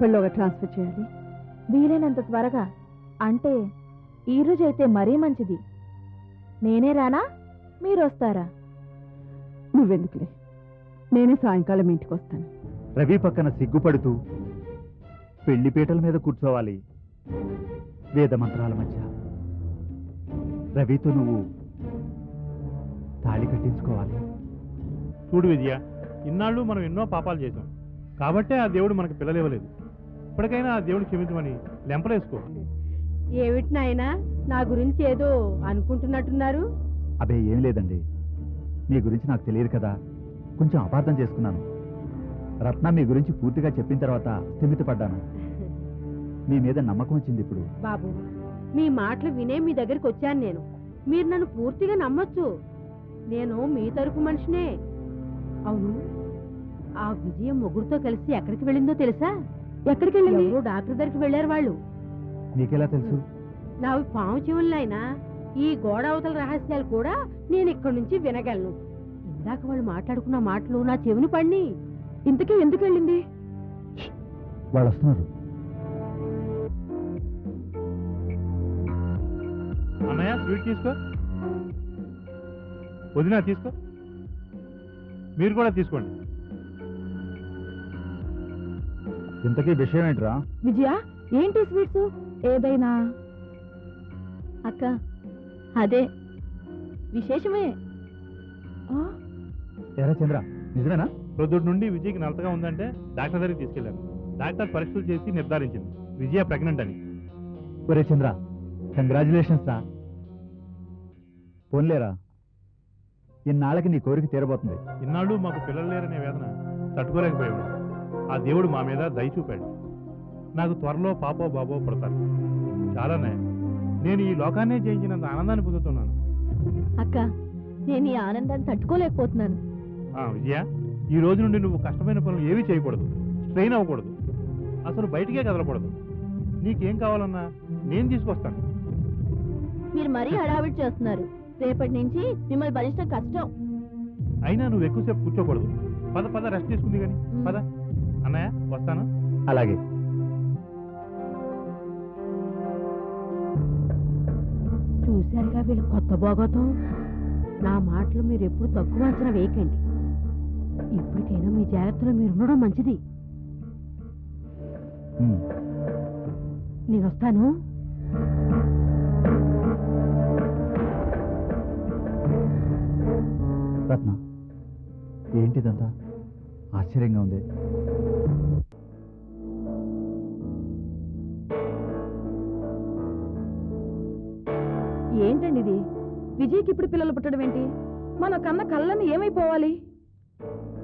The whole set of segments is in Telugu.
ఎప్పటిలోగా ట్రాన్స్ఫర్ చేయాలి. వీలైనంత త్వరగా అంటే ఈ రోజు అయితే మరీ మంచిది. నేనే రానా? మీరు వస్తారా? నువ్వెందుకులే? నేనే సాయంకాలం మీ ఇంటికి వస్తాను. రవి పక్కన సిగ్గుపడుతూ పెళ్ళి పీటల మీద కూర్చోవాలి. వేద మంత్రాల మధ్య. రవితో నువ్వు తాళి కట్టించుకోవాలి. చూడు విజయ ఇన్నాళ్ళు మనం ఎన్నో పాపాలు చేశాం. కాబట్టే ఆ దేవుడు మనకు పిల్లలు ఇవ్వలేదు. ఇప్పటికైనా ఆ దేవుడు క్షమించమని లెంపలేసుకో ఏమిటి నాయనా? నా గురించి ఏదో అనుకుంటున్నట్టున్నారు? అబే ఏం లేదండి. మీ గురించి నాకు తెలియదు కదా. కొంచెం అపార్థం చేసుకున్నాను. రత్న మీ గురించి పూర్తిగా చెప్పిన తర్వాత స్థిమితపడ్డాను. మీ మీద నమ్మకం వచ్చింది ఇప్పుడు. బాబు మీ మాటలు వినే మీ దగ్గరికి వచ్చాను నేను. మీరు నన్ను పూర్తిగా నమ్మొచ్చు. నేను మీ తరపు మనిషినే. అవును ఆ విజయం మొగుడుతో కలిసి ఎక్కడికి వెళ్ళిందో తెలుసా? ఎక్కడికి వెళ్ళింది ఎవరో డాక్టర్ దగ్గరికి వెళ్ళారు వాళ్ళు? నీకెలా తెలుసు? నావి పాము చెవులైనా ఈ గోడ అవతల రహస్యాలు కూడా నేను ఇక్కడి నుంచి వినగలను. ఇందాక వాళ్ళు మాట్లాడుకున్న మాటలు నా చెవిని పడిని ఇంతకీ ఎందుకు వెళ్ళింది? వాళ్ళు వస్తున్నారు అన్నయ్య స్వీట్ తీసుకో. వదినా తీసుకో. మీరు కూడా తీసుకోండి. ఇంతకీ విషయం ఏంట్రా? విజయ ఏంటి స్వీట్స్? ఏదైనా? అక్క అదే. విశేషమే. ఆ, ఎరా చంద్ర నిజమేనా? ప్రొద్దుటి నుండి విజయ్కి నలతగా ఉందంటే డాక్టర్ దగ్గరికి తీసుకెళ్ళాను డాక్టర్ పరీక్షలు చేసి నిర్ధారించింది. విజయ ప్రెగ్నెంట్ అని. ఒరే చంద్ర కంగ్రాచులేషన్స్ రా. పోన్లేరా? ఇన్నాళ్ళకి నీ కోరిక తీరబోతుంది. ఇన్నాళ్ళు మాకు పిల్లలు లేరనే వేదన తట్టుకోలేకపోయాడు ఆ దేవుడు మా మీద దయ చూపాడు. నాకు త్వరలో పాపో బాబో పుడతారు. చాలానే నేను ఈ లోకాన్నే జయించినంత ఆనందాన్ని పొందుతున్నాను. అక్క నేను ఈ ఆనందాన్ని తట్టుకోలేకపోతున్నాను. ఆ విజయ ఈ రోజు నుండి నువ్వు కష్టమైన పనులు ఏమీ చేయకూడదు. స్ట్రెయిన్ అవ్వకూడదు. అసలు బయటికే కదలకూడదు. నీకేం కావాలన్నా నేను తీసుకొస్తాను. మీరు మరీ హడావిడి చేస్తున్నారు. రేపటి నుంచి మిమ్మల్ని భరించడం కష్టం. అయినా నువ్వు ఎక్కువసేపు కూర్చోకూడదు. పద పద రెస్ట్ తీసుకుంది కానీ. పద. అన్నయ్య వస్తాను. అలాగే. చూశారుగా వీళ్ళు కొత్త భోగతం నా మాటలు మీరు ఎప్పుడు తక్కువ అంచనా వేయకండి. ఇప్పటికైనా మీ జాగ్రత్తలో మీరు ఉండడం మంచిది. నేను వస్తాను. రత్న ఏంటిదంతా? ఆశ్చర్యంగా ఉంది. ఏంటండి ఇది విజయ్కి ఇప్పుడు పిల్లలు పుట్టడం ఏంటి? మన కన్న కళ్ళని ఏమైపోవాలి?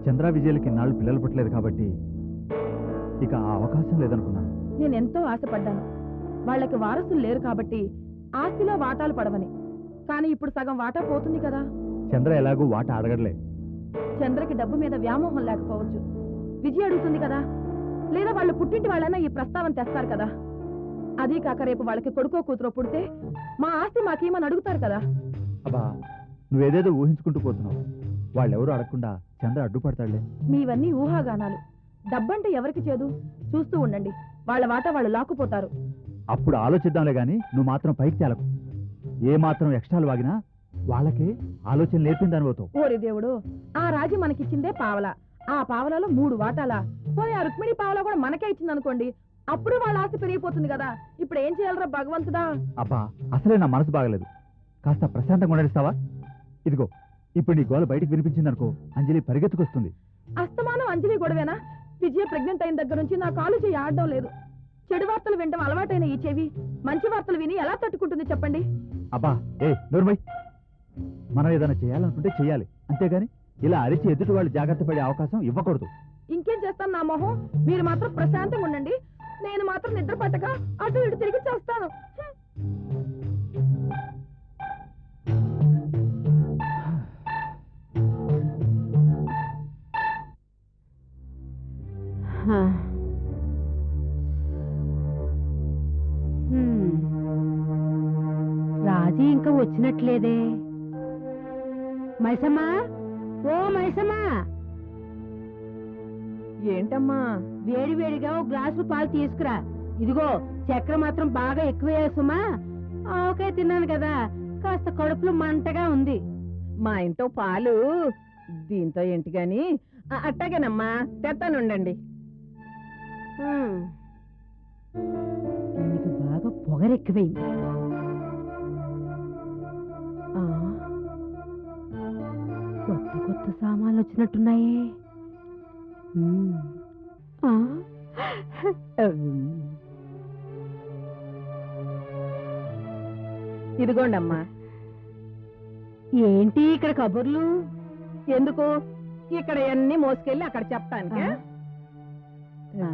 చంద్ర విజయలకి నాళ్ళు పిల్లలు పుట్టలేదు కాబట్టి ఇక ఆ అవకాశం లేదనుకున్నాను. నేను ఎంతో ఆశపడ్డాను. వాళ్ళకి వారసులు లేరు కాబట్టి ఆస్తిలో వాటాలు పడవని. కానీ ఇప్పుడు సగం వాటా పోతుంది కదా. చంద్ర ఎలాగూ వాట అడగడలే చంద్రకి డబ్బు మీద వ్యామోహం లేకపోవచ్చు. విజయ్ అడుగుతుంది కదా? లేదా వాళ్ళు పుట్టింటి వాళ్ళైనా ఈ ప్రస్తావన తెస్తారు కదా? అదీ కాక రేపు వాళ్ళకి కొడుకో కూతురో పుడితే మా ఆస్తి మాకేమని అడుగుతారు కదా? అబ్బా నువ్వేదేదో ఊహించుకుంటూ పోతున్నావు. వాళ్ళెవరూ అడగకుండా చంద్ర అడ్డుపడతాడులే. మీవన్నీ ఊహాగానాలు. డబ్బంటే ఎవరికి చేదు? చూస్తూ ఉండండి. వాళ్ళ వాటా వాళ్ళు లాక్కుపోతారు. అప్పుడు ఆలోచిద్దాంలే గాని నువ్వు మాత్రం పైకి తేలకు. ఏ మాత్రం ఎక్స్ట్రాలు వాగినా వాళ్ళకి ఆలోచన నేర్పిందని పోతావు ఓరి దేవుడు ఆ రాజు మనకిచ్చిందే పావల. ఆ పావలలో మూడు వాటాలా. పోనీ ఆ రుక్మిణి పావల కూడా మనకే ఇచ్చింది అనుకోండి అప్పుడు వాళ్ళ ఆస్తి పెరిగిపోతుంది కదా. ఇప్పుడు ఏం చేయాలరా భగవంతుడా? అబ్బా అసలే నా మనసు బాగలేదు. కాస్త ప్రశాంతంగా ఉండడిస్తావా ఇదిగో ఇప్పుడు నీ గోల బయటికి వినిపించిందనుకో అంజలి పరిగెత్తుకొస్తుంది. అస్తమానం అంజలి గొడవేనా? విజయ ప్రెగ్నెంట్ అయిన దగ్గర నుంచి నా కాలు చేయి ఆడడం లేదు. చెడు వార్తలు వినడం అలవాటైన ఈ చెవి. మంచి వార్తలు విని ఎలా తట్టుకుంటుంది చెప్పండి? అబ్బా ఏ నోర్మై. మనం ఏదైనా చేయాలనుకుంటే చేయాలి. అంతేగాని ఇలా అరిచి ఎదుటి వాళ్ళు జాగ్రత్త పడే అవకాశం ఇవ్వకూడదు. ఇంకేం చేస్తాను నా మొహం? మీరు మాత్రం ప్రశాంతంగా ఉండండి. నేను మాత్రం నిద్ర పట్టక అటు ఇటు తిరిగి చేస్తాను. రాజీ ఇంకా వచ్చినట్లేదే. మైసమ్మా? ఓ మైసమ్మా! ఏంటమ్మా? వేడి వేడిగా ఒక గ్లాసు పాలు తీసుకురా. ఇదిగో చక్కెర మాత్రం బాగా ఎక్కువ సుమా. ఆవకాయ తిన్నాను కదా కాస్త కడుపులో మంటగా ఉంది. మా ఇంట్లో పాలు దీంతో ఏంటి గాని? అట్టాగేనమ్మా హ్మ్. దీనికి బాగా పొగరెక్కువైంది. కొత్త సామాన్లు వచ్చినట్టున్నాయే. ఇదిగోండమ్మా. ఏంటి ఇక్కడ కబుర్లు? ఎందుకు? ఇక్కడ అన్ని మోసుకెళ్ళి అక్కడ చెప్తానికి? ఆ.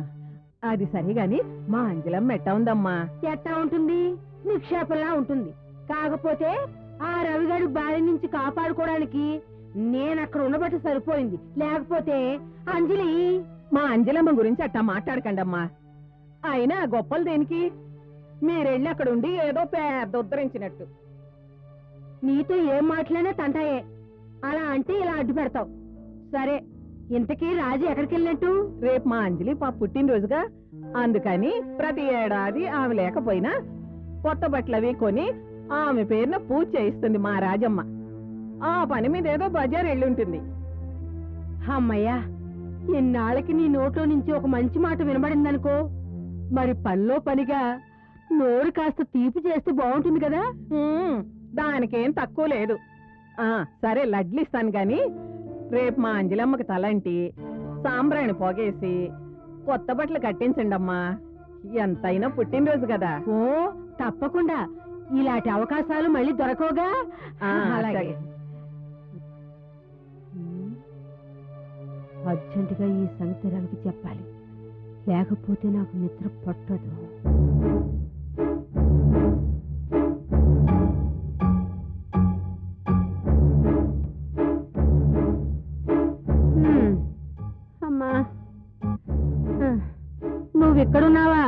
అది సరే గాని మా అంజలమ్మ ఎట్టా ఉందమ్మా? ఎట్టా ఉంటుంది? నిక్షేపంలా ఉంటుంది. కాకపోతే ఆ రవిగాడు బారి నుంచి కాపాడుకోవడానికి నేను అక్కడ ఉండబట్టి సరిపోయింది. లేకపోతే అంజలి. మా అంజలమ్మ గురించి అట్టా మాట్లాడకండమ్మా. అయినా గొప్పలు దేనికి? మీరెళ్ళి అక్కడ ఉండి ఏదో పెద్ద ఉద్ధరించినట్టు. నీతో ఏం మాట్లాడినా తంటాయే. అలా అంటే ఇలా అడ్డు పెడతావు. సరే ఇంతకీ రాజు ఎక్కడికి వెళ్ళినట్టు రేపు మా అంజలి పాప పుట్టినరోజుగా. అందుకని ప్రతి ఏడాది ఆమె లేకపోయినా కొత్త బట్టలు అవి కొని ఆమె పేరున పూజ చేయిస్తుంది మా రాజమ్మ. ఆ పని మీద ఏదో బజార్ వెళ్ళుంటుంది. అమ్మయ్యా ఇన్నాళ్ళకి నీ నోట్లో నుంచి ఒక మంచి మాట వినబడిందనుకో. మరి పనిలో పనిగా నోరు కాస్త తీపి చేస్తే బాగుంటుంది కదా? దానికేం తక్కువ లేదు. ఆ సరే లడ్లు ఇస్తాను గాని రేపు మా అంజలమ్మకి తలంటి సాంబ్రాణి పోగేసి కొత్త బట్టలు కట్టించండి అమ్మా. ఎంతైనా పుట్టినరోజు కదా. ఓ తప్పకుండా. ఇలాంటి అవకాశాలు మళ్ళీ దొరకవుగా? అలాగే. అర్జెంటుగా ఈ సంగతి రవికి చెప్పాలి. లేకపోతే నాకు నిద్ర పట్టదు. అమ్మా. నువ్వు ఎక్కడున్నావా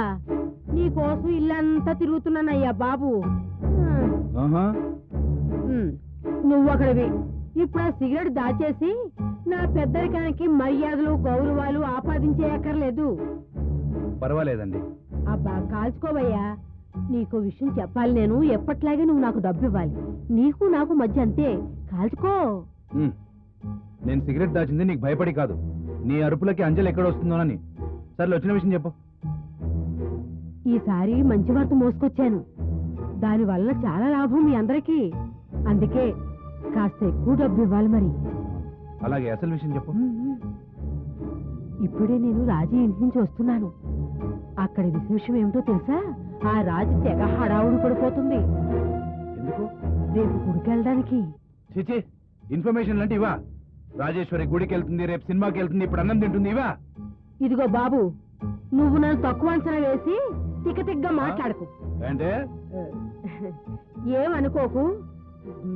నీ కోసం ఇల్లంతా తిరుగుతున్నానయ్యా బాబు. నువ్వు అక్కడివి ఇప్పుడు ఆ సిగరెట్ దాచేసి నా పెద్దరికానికి మర్యాదలు గౌరవాలు ఆపాదించేయక్కర్లేదు పర్వాలేదండి. అబ్బా కాల్చుకోవయ్యా. నీకు విషయం చెప్పాలి నేను. ఎప్పట్లాగే నువ్వు నాకు డబ్బు ఇవ్వాలి నీకు నాకు మధ్య అంతే. కాల్చుకో. నేను సిగరెట్ దాచింది నీకు భయపడి కాదు. నీ అరుపులకి అంజలి ఎక్కడ వస్తుందోనని సర్లే వచ్చిన విషయం చెప్పు. ఈసారి మంచి వార్త మోసుకొచ్చాను. దానివల్ల చాలా లాభం మీ అందరికీ. అందుకే కాస్త ఎక్కువ డబ్బు ఇవ్వాలి మరి. అలాగే అసలు విషయం చెప్పు. ఇప్పుడే నేను రాజీ ఇంటి నుంచి వస్తున్నాను. అక్కడ విశేషం ఏమిటో తెలుసా? ఆ రాజు తెగ హడావుడు పడిపోతుంది. ఎందుకు? రేపు గుడికెళ్ళడానికి. చిచి ఇన్ఫర్మేషన్ లాంటి ఇవా రాజేశ్వరి గుడికి వెళ్తుంది రేపు సినిమాకి వెళ్తుంది ఇప్పుడు అన్నం తింటుంది ఇవా ఇదిగో బాబు నువ్వు నన్ను తక్కువ అంచనా వేసి తిక్క తిగ్గ మాట్లాడకు. అంటే ఏమనుకోకు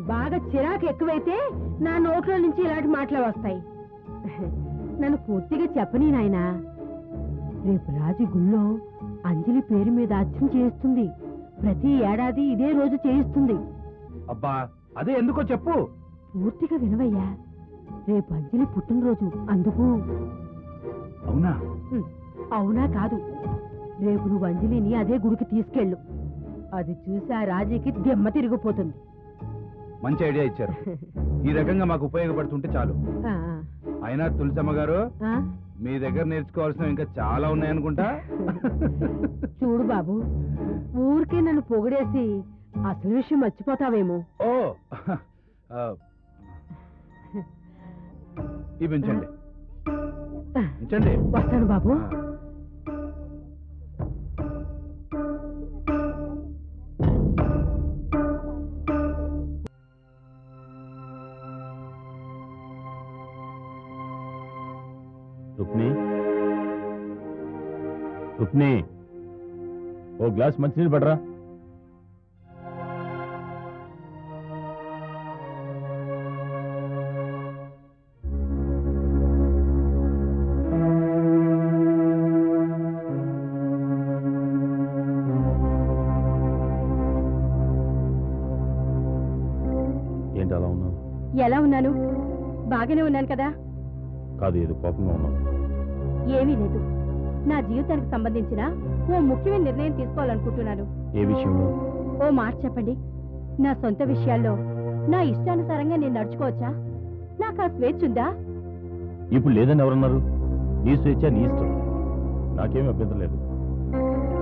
బాగా చిరాకు ఎక్కువైతే నా నోట్లో నుంచి ఇలాంటి మాటలు వస్తాయి. నన్ను పూర్తిగా చెప్పని నాయనా. రేపు రాజు గుళ్ళో అంజలి పేరు మీద అర్చన చేయిస్తుంది. ప్రతి ఏడాది ఇదే రోజు చేయిస్తుంది. అబ్బా అదే ఎందుకో చెప్పు. పూర్తిగా వినవయ్యా. రేపు అంజలి పుట్టినరోజు అందుకు. అవునా? అవునా కాదు. రేపు నువ్వు అంజలిని అదే గుడికి తీసుకెళ్ళు. అది చూసి ఆ రాజీకి దెమ్మ తిరిగిపోతుంది. మంచి ఐడియా ఇచ్చారు. ఈ రకంగా మాకు ఉపయోగపడుతుంటే చాలు. అయినా తులసమ్మ గారు మీ దగ్గర నేర్చుకోవాల్సినవి ఇంకా చాలా ఉన్నాయనుకుంటా? చూడు బాబు ఊరికే నన్ను పొగిడేసి అసలు విషయం మర్చిపోతావేమో. ఓ ఆ, ఇవి ఉంచండి. ఉంచండి. వస్తాను బాబు. గ్లాస్ మంచినీళ్ళు పడరా. ఏంటి అలా ఉన్నావు? ఎలా ఉన్నాను? బాగానే ఉన్నాను కదా? కాదు ఏదో కోపంగా ఉన్నావు. ఏమీ లేదు. నా జీవితానికి సంబంధించిన ఓ ముఖ్యమైన నిర్ణయం తీసుకోవాలనుకుంటున్నాను. ఏ విషయంలో? ఓ మాట చెప్పండి. నా సొంత విషయాల్లో నా ఇష్టానుసారంగా నేను నడుచుకోవచ్చా? నాకు ఆ స్వేచ్ఛ ఉందా? ఇప్పుడు లేదని ఎవరన్నారు? నీ స్వేచ్ఛ నీ ఇష్టం. నాకేమీ అభ్యంతరం లేదు.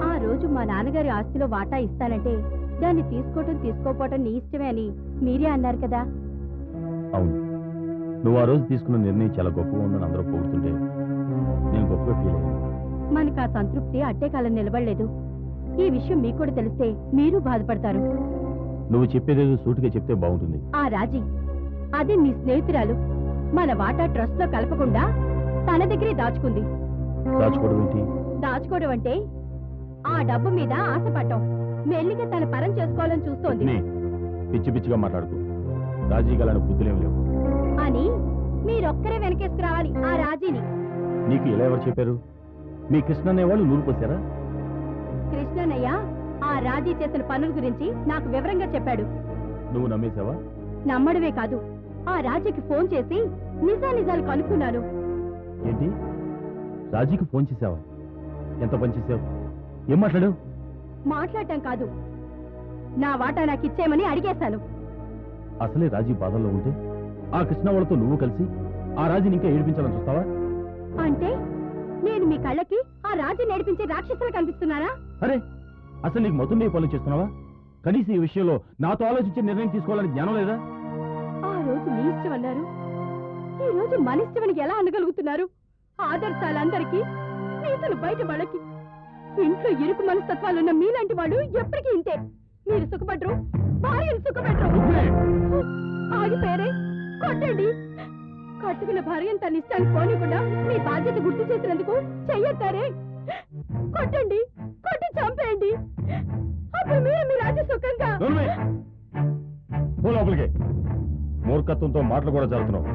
ఆ రోజు మా నాన్నగారి ఆస్తిలో వాటా ఇస్తానంటే దాన్ని తీసుకోవటం తీసుకోపోవటం నీ ఇష్టమే అని మీరే అన్నారు కదా. అవును. నువ్వు ఆ రోజు తీసుకున్న నిర్ణయం చాలా గొప్పగా ఉందని అందరూ పొగుడుతుంటే నేను గొప్పగా ఫీల్ అయ్యాను. మనకు ఆ సంతృప్తి అట్టే కాలం నిలబడలేదు. ఈ విషయం మీకు కూడా తెలిస్తే మీరు బాధపడతారు. నువ్వు చెప్పేదేదో సూటిగా చెప్తే బాగుంటుంది. ఆ రాజీ అది నీ స్నేహితురాలు. మన వాటా ట్రస్ట్లో కలపకుండా తన దగ్గరే దాచుకుంది. దాచుకోవడం ఏంటి? దాచుకోవడం అంటే ఆ డబ్బు మీద ఆశపడటం మెల్లిగా తన పరం చేసుకోవాలని చూస్తోంది. నీ పిచ్చి పిచ్చిగా మాట్లాడుకో. రాజీ గలని బుద్ధులేం లేవు. అని మీరొక్కరే వెనకేసుకురావాలి ఆ రాజీని. నీకు ఇలా ఎవరు చెప్పారు? మీ కృష్ణ అనేవాళ్ళు నూరు పోసారా? కృష్ణనయ్య ఆ రాజీ చేసిన పనుల గురించి నాకు వివరంగా చెప్పాడు. నువ్వు నమ్మేశావా? నమ్మడమే కాదు ఆ రాజీకి ఫోన్ చేసి నిజా నిజాలు కనుక్కున్నాను. ఏంటి? రాజీకి ఫోన్ చేసావా ఎంత పని చేసావు ఏం మాట్లాడావు? మాట్లాడటం కాదు నా వాటా నాకు ఇచ్చేయమని అడిగేశాను. అసలే రాజీ బాధల్లో ఉంటే ఆ కృష్ణ వాళ్ళతో నువ్వు కలిసి ఆ రాజీని ఇంకా ఏడిపించాలని చూస్తావా? అంటే నేను మీ కళ్ళకి ఆ రాజీ నడిపించే రాక్షసులు కనిపిస్తున్నానా? అరే అసలు నీకు మొత్తం నీ పనులు చేస్తున్నావా? కనీసం ఈ విషయంలో నాతో ఆలోచించే నిర్ణయం తీసుకోవాలని జ్ఞానం లేదా? ఆ రోజు నీ ఇష్టం అన్నారు. ఈ రోజు మన ఇష్టమని ఎలా అనగలుగుతున్నారు ఆదర్శాలందరికీ నీతులు బయట వాళ్ళకి ఇంట్లో ఇరుకు మనస్తత్వాలున్న మీలాంటి వాడు ఎప్పటికీ ఇంతే. మీరు సుఖపడరు భార్యను సుఖపెట్టరు ఆగిపోయారే కొట్టండి. కట్టుకున్న భార్యను తన ఇష్టానికి పోనీకుండా మీ బాధ్యత గుర్తు చేసినందుకు చెయ్యొత్తారే కొట్టండి కొట్టి చంపేయండి. అప్పుడు మీరు మీ రాజ్య సుఖంగా మూర్ఖత్వంతో మాటలు కూడా జరుగుతున్నావు.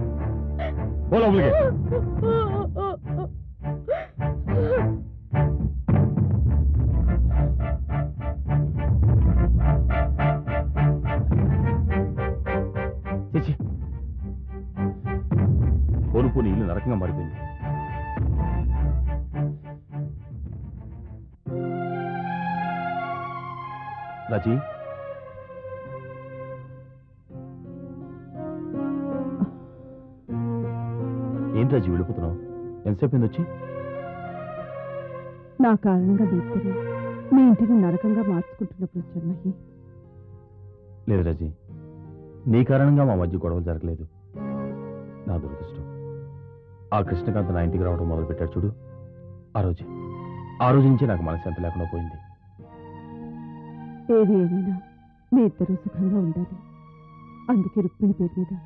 కోరుపోని ఇల్లు నరకంగా మారిపోయింది. రాజీ? ఏంటి రాజీ వెళ్ళిపోతున్నావు? ఎంతసేపు వచ్చి? నా కారణంగా మీ ఇద్దరు మీ ఇంటిని నరకంగా మార్చుకుంటున్నప్పుడు వచ్చాను మహి. లేదు రాజీ. నీ కారణంగా మా మధ్య గొడవలు జరగలేదు. నా దురదృష్టం. ఆ కృష్ణకాంత్ నా ఇంటికి రావడం మొదలుపెట్టాడు చూడు. ఆ రోజు. ఆ రోజు నుంచి నాకు మనశ్శాంతి లేకుండా పోయింది. ఏది ఏమైనా మీ ఇద్దరూ సుఖంగా ఉండాలి. అందుకే రుక్మిణి పేరు మీద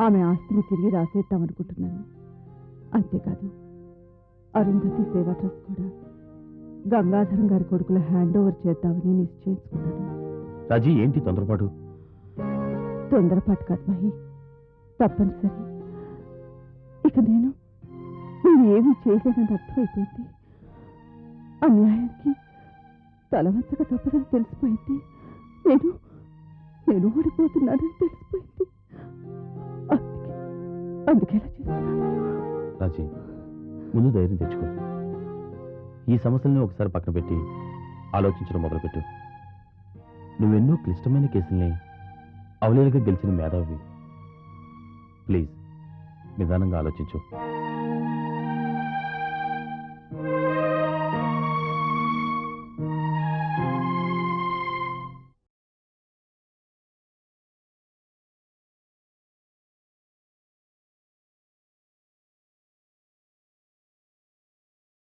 ఆమె ఆస్తిని తిరిగి రాసేద్దామనుకుంటున్నాను అంతేకాదు అరుంధతి సేవా ట్రస్ట్ కూడా గంగాధరం గారి కొడుకుల హ్యాండ్ ఓవర్ చేద్దామని నిశ్చయించుకున్నాను. రాజీ ఏంటి తొందరపాటు? తొందరపాటు కాదు మహి. తప్పనిసరి. ఇక నేను ఏమీ చేయలేనని అర్థమైపోయింది. అన్యాయానికి తలవంచక తప్పదని తెలిసిపోయింది. నేను నేను ఓడిపోతున్నానని తెలిసిపోయింది. అందుకే చేస్తున్నాను. రాజీ ముందు ధైర్యం తెచ్చుకో. ఈ సమస్యల్ని ఒకసారి పక్కన పెట్టి ఆలోచించడం మొదలుపెట్టు. నువ్వెన్నో క్లిష్టమైన కేసుల్ని అవలేలుగా గెలిచిన మేధావి. ప్లీజ్ నిదానంగా ఆలోచించు.